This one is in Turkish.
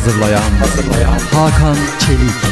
Hazırlayan, hazırlayan Hakan Çelik.